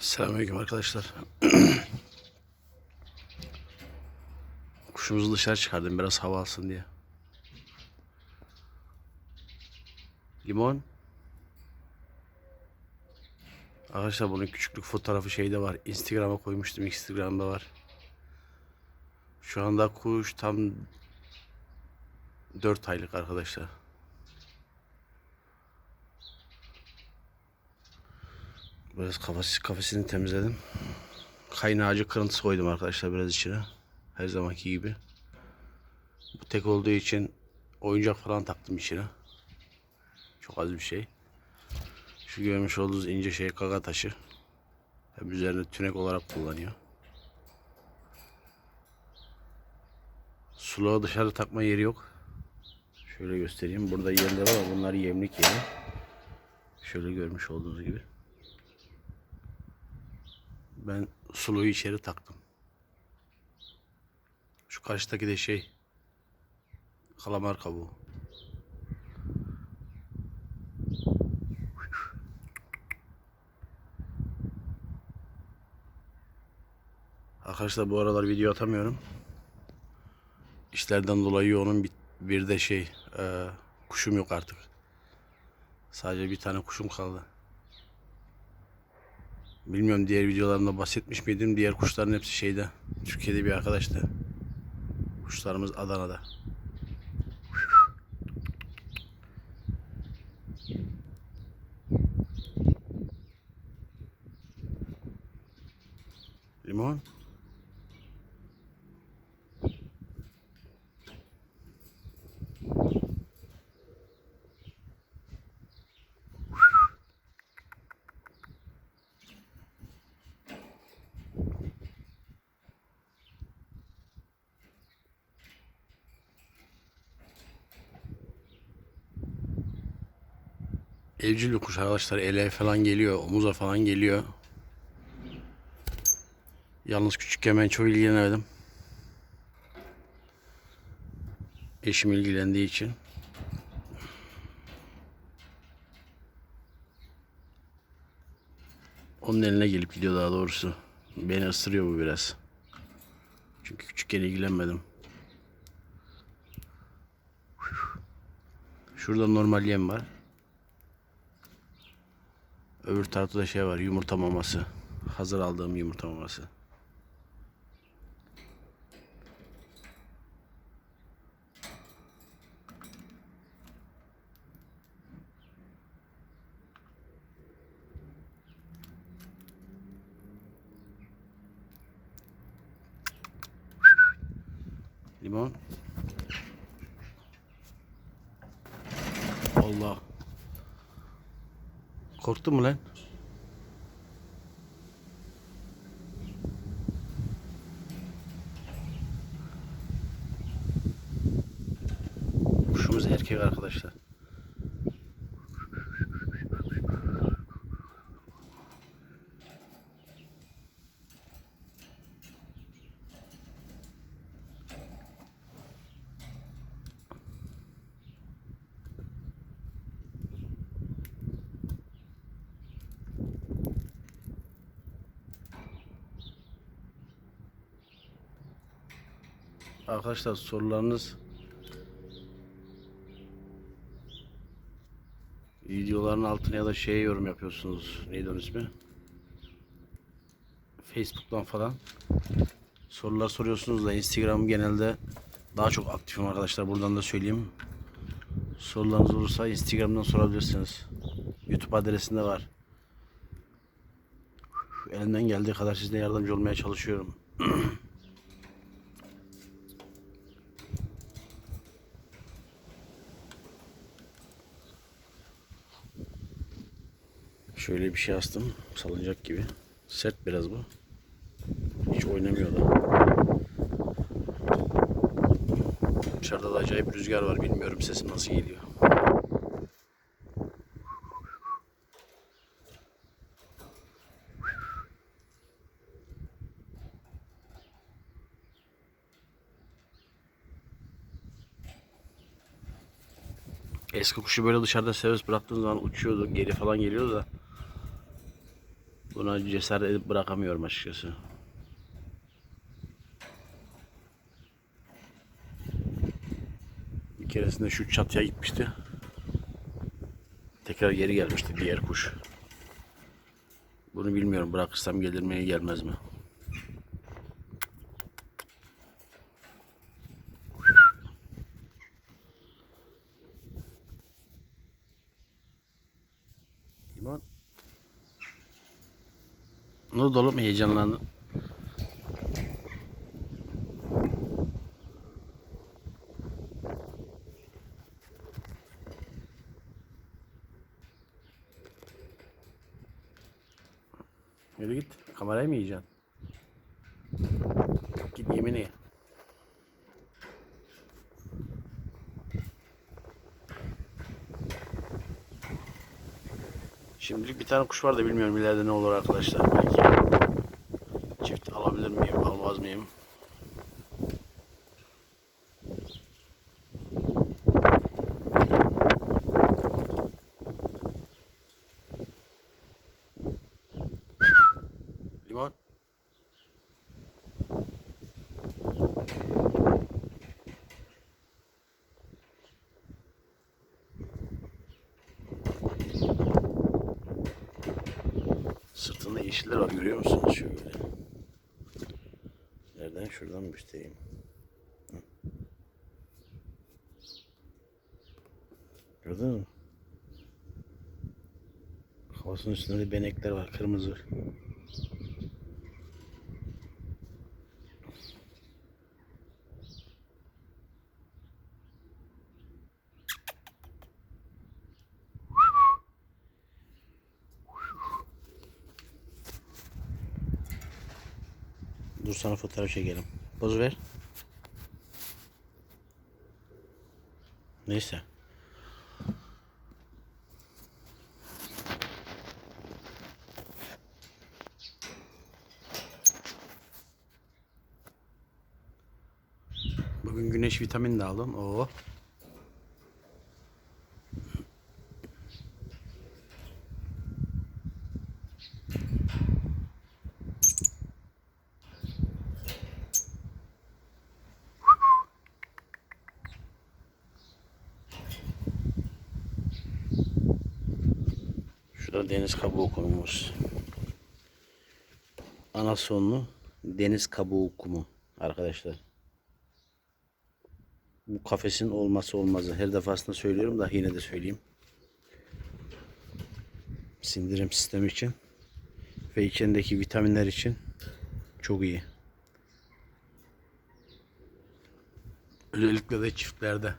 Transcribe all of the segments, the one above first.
Selamünaleyküm arkadaşlar. Kuşumuzu dışarı çıkardım biraz hava alsın diye. Limon. Arkadaşlar bunun küçüklük fotoğrafı şeyde var. Instagram'a koymuştum. Instagram'da var. Şu anda kuş tam 4 aylık arkadaşlar. Biraz kafesi, kafesini temizledim. Kaynağıcı kırıntısı koydum arkadaşlar biraz içine. Her zamanki gibi. Bu tek olduğu için oyuncak falan taktım içine. Çok az bir şey. Şu görmüş olduğunuz ince şey kaka taşı. Hem üzerine tünek olarak kullanıyor. Suluğa dışarı takma yeri yok. Şöyle göstereyim. Burada yerler var bunlar yemlik yeri. Şöyle görmüş olduğunuz gibi. Ben suluğu içeri taktım. Şu karşıdaki de şey kalamar kabuğu. Arkadaşlar bu aralar video atamıyorum. İşlerden dolayı yoğunum bir, bir de şey e, kuşum yok artık. Sadece bir tane kuşum kaldı. Bilmiyorum diğer videolarımda bahsetmiş miydim? Diğer kuşların hepsi şeyde. Türkiye'de bir arkadaştı. Kuşlarımız Adana'da. Limon. Evcil bir kuş arkadaşlar. Ele falan geliyor. Omuza falan geliyor. Yalnız küçükken ben çok ilgilenemedim. Eşim ilgilendiği için. Onun eline gelip gidiyor daha doğrusu. Beni ısırıyor bu biraz. Çünkü küçükken ilgilenmedim. Şurada normal yem var. Öbür tarafta da şey var yumurta maması. Hazır aldığım yumurta maması. Limon. Allah. Korktun lan? Arkadaşlar sorularınız videoların altına ya da şeye yorum yapıyorsunuz. Neydi onun ismi? Facebook'tan falan. Sorular soruyorsunuz da Instagram genelde daha çok aktifim arkadaşlar. Buradan da söyleyeyim. Sorularınız olursa Instagram'dan sorabilirsiniz. YouTube adresinde var. Elimden geldiği kadar size yardımcı olmaya çalışıyorum. Şöyle bir şey astım. Salıncak gibi. Sert biraz bu. Hiç oynamıyor da. Dışarıda da acayip rüzgar var. Bilmiyorum sesim nasıl geliyor. Eski kuşu böyle dışarıda serbest bıraktığın zaman uçuyordu. Geri falan geliyordu da. Buna cesaret edip bırakamıyorum açıkçası. Bir keresinde şu çatıya gitmişti. Tekrar geri gelmişti diğer kuş. Bunu bilmiyorum bırakırsam gelir mi gelmez mi? Limon. Oldu oğlum heyecanlandın? Yürü git. Kamerayı mı yiyeceksin? Git yemeğini ye. Şimdilik bir tane kuş var da bilmiyorum ileride ne olur arkadaşlar. Belki çift alabilir miyim, almaz mıyım? Sırtında yeşiller var görüyor musunuz? Şöyle. Nereden? Şuradan? Hı. Gördün mü? Havasının üstünde de benekler var. Kırmızı. Dur sana fotoğraf çekelim. Poz ver. Neyse. Bugün güneş vitamini de aldım. Oo. Şurada deniz kabuğu kumumuz. Anasonlu deniz kabuğu kumu arkadaşlar. Bu kafesin olması olmazı. Her defasında söylüyorum da yine de söyleyeyim. Sindirim sistemi için ve içindeki vitaminler için çok iyi. Özellikle de çiftlerde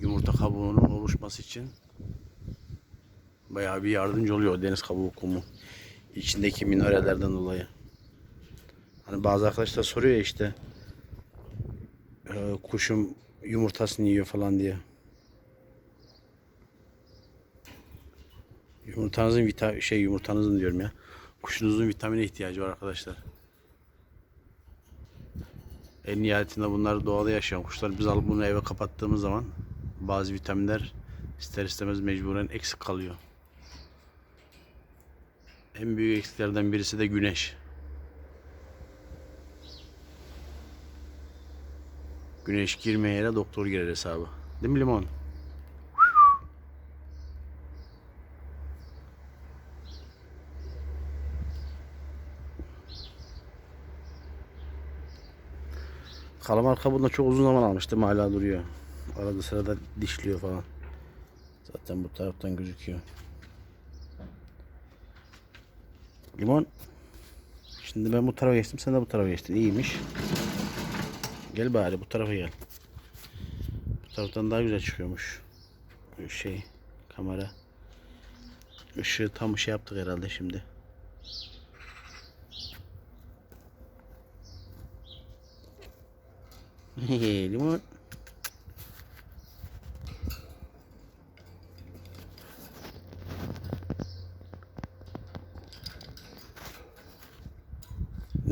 yumurta kabuğunun oluşması için bayağı bir yardımcı oluyor deniz kabuğu kumu. içindeki minerallerden dolayı. Hani bazı arkadaşlar soruyor işte e, kuşum yumurtasını yiyor falan diye. Yumurtanızın vita şey yumurtanızın diyorum ya. Kuşunuzun vitamine ihtiyacı var arkadaşlar. En nihayetinde bunlar doğada yaşayan kuşlar. Biz alıp bunu eve kapattığımız zaman bazı vitaminler ister istemez mecburen eksik kalıyor. En büyük eksiklerden birisi de güneş. Güneş girmeye yere doktor girer hesabı. Değil mi limon? Kalamar kabuğunda çok uzun zaman almıştım hala duruyor. Arada sırada dişliyor falan. Zaten bu taraftan gözüküyor. Limon. Şimdi ben bu tarafa geçtim sen de bu tarafa geçtin. İyiymiş. Gel bari bu tarafa gel. Bu taraftan daha güzel çıkıyormuş. Şey kamera. Işığı tam şey yaptık herhalde şimdi. Limon.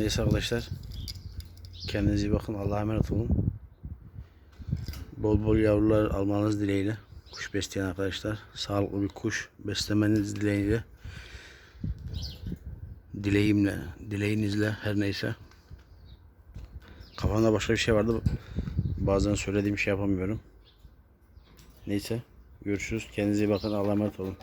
Neyse arkadaşlar. Kendinize iyi bakın. Allah'a emanet olun. Bol bol yavrular almanız dileğiyle. Kuş besleyen arkadaşlar. Sağlıklı bir kuş beslemeniz dileğiyle. Dileğimle, dileğinizle her neyse. Kafamda başka bir şey vardı. Bazen söylediğim şey yapamıyorum. Neyse. Görüşürüz. Kendinize iyi bakın. Allah'a emanet olun.